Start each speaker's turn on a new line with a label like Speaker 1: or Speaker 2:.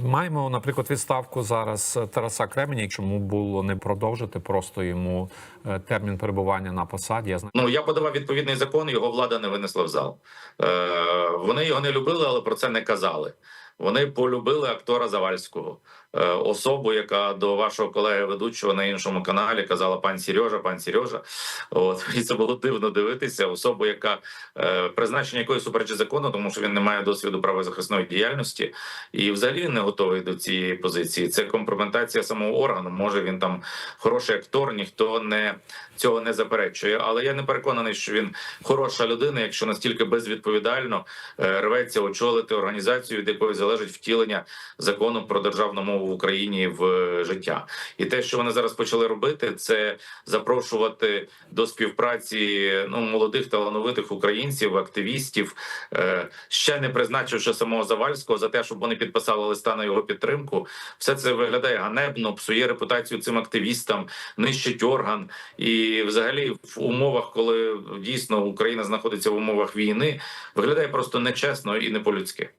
Speaker 1: маємо, наприклад, відставку зараз Тараса Кремені. Чому було не продовжити просто йому е, термін перебування на посаді? Я знаю.
Speaker 2: Ну я подавав відповідний закон, його влада не винесла в зал. Е, вони його не любили, але про це не казали. Вони полюбили актора Завальського, е, особу, яка до вашого колеги ведучого на іншому каналі казала пан Сережа, пан Сережа. От і це було дивно дивитися. Особу, яка е, призначення якої суперечить закону, тому що він не має досвіду правозахисної діяльності, і взагалі не готовий до цієї позиції. Це компрометація самого органу. Може він там хороший актор, ніхто не цього не заперечує. Але я не переконаний, що він хороша людина, якщо настільки безвідповідально е, рветься очолити організацію, від якої залежить втілення закону про державну мову в Україні в е, життя. І те, що вони зараз почали робити, це запрошувати до співпраці ну молодих талановитих українців, активістів, е, ще не призначивши самого Завальського за те, щоб вони підписали листа на його підтримку. Все це виглядає ганебно, псує репутацію цим активістам, нищить орган. І, взагалі, в умовах, коли дійсно Україна знаходиться в умовах війни, виглядає просто нечесно і не по-людськи.